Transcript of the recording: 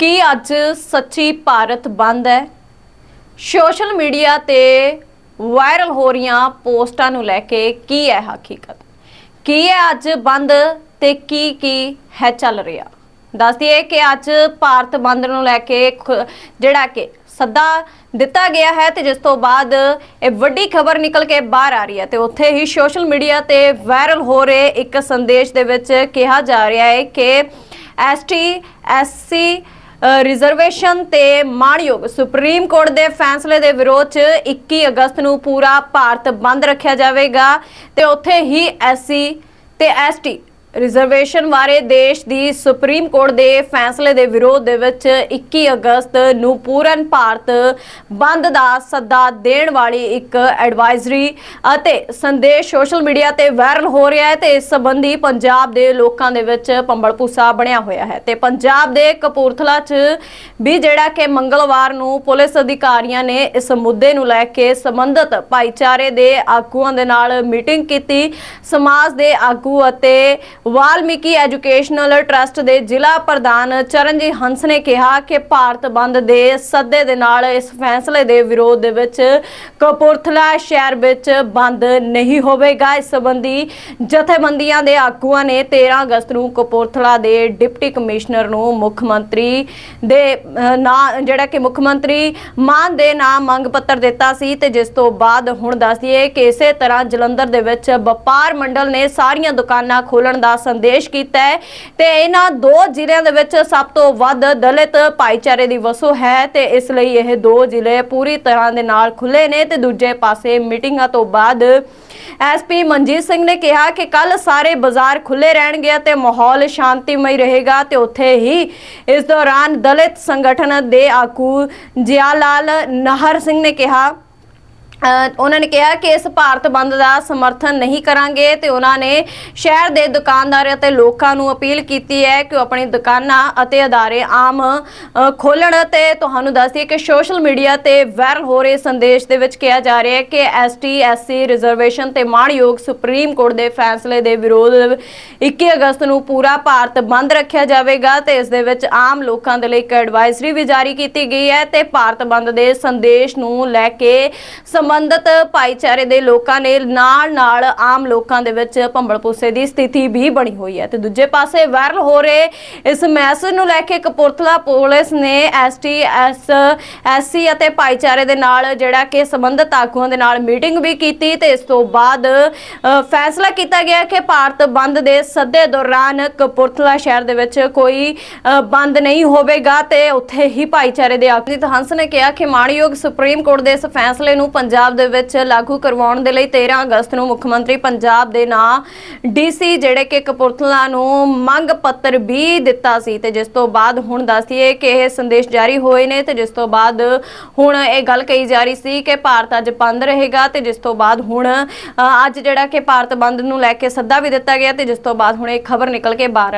ਕੀ ਅੱਜ ਸੱਚੀ ਭਾਰਤ ਬੰਦ ਹੈ? ਸੋਸ਼ਲ ਮੀਡੀਆ ਤੇ ਵਾਇਰਲ ਹੋ ਰਹੀਆਂ ਪੋਸਟਾਂ ਨੂੰ ਲੈ ਕੇ ਕੀ ਹੈ ਹਕੀਕਤ? ਕੀ ਹੈ ਅੱਜ ਬੰਦ ਤੇ ਕੀ ਕੀ ਹੈ ਚੱਲ ਰਿਹਾ? ਦੱਸ ਦਈਏ ਕਿ ਅੱਜ ਭਾਰਤ ਬੰਦ ਨੂੰ ਲੈ ਕੇ ਖ- ਜਿਹੜਾ ਕਿ ਸੱਦਾ ਦਿੱਤਾ ਗਿਆ ਹੈ ਤੇ ਜਿਸ ਤੋਂ ਬਾਅਦ ਇਹ ਵੱਡੀ ਖਬਰ ਨਿਕਲ ਕੇ ਬਾਹਰ ਆ ਰਹੀ ਹੈ ਤੇ ਉੱਥੇ ਹੀ ਸੋਸ਼ਲ ਮੀਡੀਆ ਤੇ ਵਾਇਰਲ ਹੋ ਰਹੇ ਇੱਕ ਸੰਦੇਸ਼ ਦੇ ਵਿੱਚ ਕਿਹਾ ਜਾ ਰਿਹਾ ਹੈ ਕਿ ਐਸਟੀ ਐਸਸੀ ਰਿਜ਼ਰਵੇਸ਼ਨ ਤੇ ਮਾਣਯੋਗ ਸੁਪਰੀਮ ਕੋਰਟ ਦੇ ਫੈਸਲੇ ਦੇ ਵਿਰੋਧ 'ਚ 21 ਅਗਸਤ ਨੂੰ ਪੂਰਾ ਭਾਰਤ ਬੰਦ ਰੱਖਿਆ ਜਾਵੇਗਾ ਤੇ ਉੱਥੇ ਹੀ ਐਸਸੀ ਤੇ ਐਸਟੀ ਰਿਜ਼ਰਵੇਸ਼ਨ ਬਾਰੇ ਦੇਸ਼ ਦੀ ਸੁਪਰੀਮ ਕੋਰਟ ਦੇ ਫੈਸਲੇ ਦੇ ਵਿਰੋਧ ਦੇ ਵਿੱਚ 21 ਅਗਸਤ ਨੂੰ ਪੂਰਨ ਭਾਰਤ ਬੰਦ ਦਾ ਸੱਦਾ ਦੇਣ ਵਾਲੀ ਇੱਕ ਐਡਵਾਈਜ਼ਰੀ ਅਤੇ ਸੰਦੇਸ਼ ਸੋਸ਼ਲ ਮੀਡੀਆ ਤੇ ਵਾਇਰਲ ਹੋ ਰਿਹਾ ਹੈ ਤੇ ਇਸ ਸੰਬੰਧੀ ਪੰਜਾਬ ਦੇ ਲੋਕਾਂ ਦੇ ਵਿੱਚ ਪੰਬਲਪੂਸਾ ਬਣਿਆ ਹੋਇਆ ਹੈ ਤੇ ਪੰਜਾਬ ਦੇ ਕਪੂਰਥਲਾ 'ਚ ਵੀ ਜਿਹੜਾ ਕਿ ਮੰਗਲਵਾਰ ਨੂੰ ਪੁਲਿਸ ਅਧਿਕਾਰੀਆਂ ਨੇ ਇਸ ਮੁੱਦੇ ਨੂੰ ਲੈ ਕੇ ਸੰਬੰਧਿਤ ਭਾਈਚਾਰੇ ਦੇ ਆਗੂਆਂ ਦੇ ਨਾਲ ਮੀਟਿੰਗ ਕੀਤੀ। ਸਮਾਜ ਦੇ ਆਗੂ ਅਤੇ ਵਾਲਮੀਕੀ ਐਜੂਕੇਸ਼ਨਲ ਟਰਸਟ ਦੇ ਜ਼ਿਲ੍ਹਾ ਪ੍ਰਧਾਨ ਚਰਨਜੀਤ ਹੰਸ ਨੇ ਕਿਹਾ ਕਿ ਭਾਰਤ ਬੰਦ ਦੇ ਸੱਦੇ ਦੇ ਨਾਲ ਇਸ ਫੈਸਲੇ ਦੇ ਵਿਰੋਧ ਦੇ ਵਿੱਚ ਕਪੂਰਥਲਾ ਸ਼ਹਿਰ ਵਿੱਚ ਬੰਦ ਨਹੀਂ ਹੋਵੇਗਾ। ਇਸ ਸੰਬੰਧੀ ਜਥੇਬੰਦੀਆਂ ਦੇ ਆਗੂਆਂ ਨੇ 13 ਅਗਸਤ ਨੂੰ ਕਪੂਰਥਲਾ ਦੇ ਡਿਪਟੀ ਕਮਿਸ਼ਨਰ ਨੂੰ ਮੁੱਖ ਮੰਤਰੀ ਦੇ ਨਾਂ, ਜਿਹੜਾ ਕਿ ਮੁੱਖ ਮੰਤਰੀ ਮਾਨ ਦੇ ਨਾਮ ਮੰਗ ਪੱਤਰ ਦਿੱਤਾ ਸੀ ਤੇ ਜਿਸ ਤੋਂ ਬਾਅਦ ਹੁਣ ਦੱਸ ਦਈਏ ਕਿ ਇਸੇ ਤਰ੍ਹਾਂ ਜਲੰਧਰ ਦੇ ਵਿੱਚ ਵਪਾਰ ਮੰਡਲ ਨੇ ਸਾਰੀਆਂ ਦੁਕਾਨਾਂ ਖੋਲਣ ਦਾ ਸੰਦੇਸ਼ ਕੀਤਾ ਹੈ ਤੇ ਇਹਨਾਂ ਦੋ ਜ਼ਿਲ੍ਹਿਆਂ ਦੇ ਵਿੱਚ ਸਭ ਤੋਂ ਵੱਧ ਦਲਿਤ ਭਾਈਚਾਰੇ ਦੀ ਵਸੋਂ ਹੈ ਤੇ ਇਸ ਲਈ ਇਹ ਦੋ ਜ਼ਿਲ੍ਹੇ ਪੂਰੀ ਤਰ੍ਹਾਂ ਦੇ ਨਾਲ ਖੁੱਲੇ ਨੇ ਤੇ ਦੂਜੇ ਪਾਸੇ ਮੀਟਿੰਗਾਂ ਤੋਂ ਬਾਅਦ ਐਸਪੀ ਮਨਜੀਤ ਸਿੰਘ ਨੇ ਕਿਹਾ ਕਿ ਕੱਲ ਸਾਰੇ ਬਾਜ਼ਾਰ ਖੁੱਲੇ ਰਹਿਣਗੇ ਤੇ ਮਾਹੌਲ ਸ਼ਾਂਤੀਮਈ ਰਹੇਗਾ ਤੇ ਉੱਥੇ ਹੀ ਇਸ ਦੌਰਾਨ ਦਲਿਤ ਸੰਗਠਨ ਦੇ ਆਗੂ ਜਿਆ ਲਾਲ ਨਹਰ ਸਿੰਘ ਨੇ ਕਿਹਾ ਉਹਨਾਂ ਨੇ ਕਿਹਾ ਕਿ ਇਸ ਭਾਰਤ ਬੰਦ ਦਾ ਸਮਰਥਨ ਨਹੀਂ ਕਰਾਂਗੇ ਤੇ ਉਹਨਾਂ ਨੇ ਸ਼ਹਿਰ ਦੇ ਦੁਕਾਨਦਾਰ ਅਤੇ ਲੋਕਾਂ ਨੂੰ ਅਪੀਲ ਕੀਤੀ ਹੈ ਕਿ ਉਹ ਆਪਣੀ ਦੁਕਾਨਾਂ ਅਤੇ ਅਦਾਰੇ ਆਮ ਖੋਲਣ ਖੋਲ੍ਹਣ ਤੇ ਤੁਹਾਨੂੰ ਦੱਸਦੀ ਕਿ ਸੋਸ਼ਲ ਮੀਡੀਆ ਤੇ ਵਾਇਰਲ ਹੋ ਰਹੇ ਸੰਦੇਸ਼ ਦੇ ਵਿੱਚ ਕਿਹਾ ਜਾ ਰਿਹਾ ਹੈ ਕਿ ਐਸਟੀ, ਐਸਸੀ ਰਿਜ਼ਰਵੇਸ਼ਨ ਤੇ ਮਾਣਯੋਗ ਸੁਪਰੀਮ ਕੋਰਟ ਦੇ ਫੈਸਲੇ ਦੇ ਵਿਰੋਧ 21 ਅਗਸਤ ਨੂੰ ਪੂਰਾ ਭਾਰਤ ਬੰਦ ਰੱਖਿਆ ਜਾਵੇਗਾ ਤੇ ਇਸ ਦੇ ਵਿੱਚ ਆਮ ਲੋਕਾਂ ਦੇ ਲਈ ਇੱਕ ਐਡਵਾਈਜ਼ਰੀ ਵੀ ਜਾਰੀ ਕੀਤੀ ਗਈ ਹੈ ਤੇ ਭਾਰਤ ਬੰਦ ਦੇ ਸੰਦੇਸ਼ ਨੂੰ ਲੈ ਕੇ ਸਮ ਸੰਬੰਧਿਤ ਭਾਈਚਾਰੇ ਦੇ ਲੋਕਾਂ ਨੇ ਨਾਲ ਨਾਲ ਆਮ ਲੋਕਾਂ ਦੇ ਵਿੱਚ ਭੰਬਲਪੂਸੇ ਦੀ ਸਥਿਤੀ ਵੀ ਬਣੀ ਹੋਈ ਹੈ। ਤੇ ਦੂਜੇ ਪਾਸੇ ਵਾਇਰਲ ਹੋ ਰਹੇ ਇਸ ਮੈਸੇਜ ਨੂੰ ਲੈ ਕੇ ਕਪੂਰਥਲਾ ਪੁਲਿਸ ਨੇ ਐਸਟੀ, ਐਸ, ਐਸਸੀ ਅਤੇ ਭਾਈਚਾਰੇ ਦੇ ਨਾਲ ਜਿਹੜਾ ਕਿ ਸੰਬੰਧਿਤ ਆਗੂਆਂ ਦੇ ਨਾਲ ਮੀਟਿੰਗ ਵੀ ਕੀਤੀ ਤੇ ਇਸ ਤੋਂ ਬਾਅਦ ਫੈਸਲਾ ਕੀਤਾ ਗਿਆ ਕਿ ਭਾਰਤ ਬੰਦ ਦੇ ਸੱਦੇ ਦੌਰਾਨ ਕਪੂਰਥਲਾ ਸ਼ਹਿਰ ਦੇ ਵਿੱਚ ਕੋਈ ਬੰਦ ਨਹੀਂ ਹੋਵੇਗਾ ਤੇ ਉੱਥੇ ਹੀ ਭਾਈਚਾਰੇ ਦੇ ਆਗੂ ਹੰਸ ਨੇ ਕਿਹਾ ਕਿ ਮਾਣਯੋਗ ਸੁਪਰੀਮ ਕੋਰਟ ਦੇ ਇਸ ਫੈਸਲੇ ਨੂੰ ਪੰਜਾਬ ਦੇ ਵਿੱਚ ਲਾਗੂ ਕਰਵਾਉਣ ਦੇ ਲਈ 13 ਅਗਸਤ ਨੂੰ ਮੁੱਖ ਮੰਤਰੀ ਪੰਜਾਬ ਦੇ ਨਾਂ ਡੀਸੀ ਜਿਹੜੇ ਕਿ ਕਪੂਰਥਲਾ ਨੂੰ ਮੰਗ ਪੱਤਰ ਵੀ ਦਿੱਤਾ ਸੀ ਤੇ ਜਿਸ ਤੋਂ ਬਾਅਦ ਹੁਣ ਦੱਸਦੀਏ ਕਿ ਇਹ ਸੰਦੇਸ਼ ਜਾਰੀ ਹੋਏ ਨੇ ਤੇ ਜਿਸ ਤੋਂ ਬਾਅਦ ਹੁਣ ਇਹ ਗੱਲ ਕਹੀ ਜਾ ਰਹੀ ਸੀ ਕਿ ਭਾਰਤ ਅੱਜ ਬੰਦ ਰਹੇਗਾ ਤੇ ਜਿਸ ਤੋਂ ਬਾਅਦ ਹੁਣ ਅੱਜ ਜਿਹੜਾ ਕਿ ਭਾਰਤ ਬੰਦ ਨੂੰ ਲੈ ਕੇ ਸੱਦਾ ਵੀ ਦਿੱਤਾ ਗਿਆ ਤੇ ਜਿਸ ਤੋਂ ਬਾਅਦ ਹੁਣ ਇਹ ਖਬਰ ਨਿਕਲ ਕੇ ਬਾਹਰ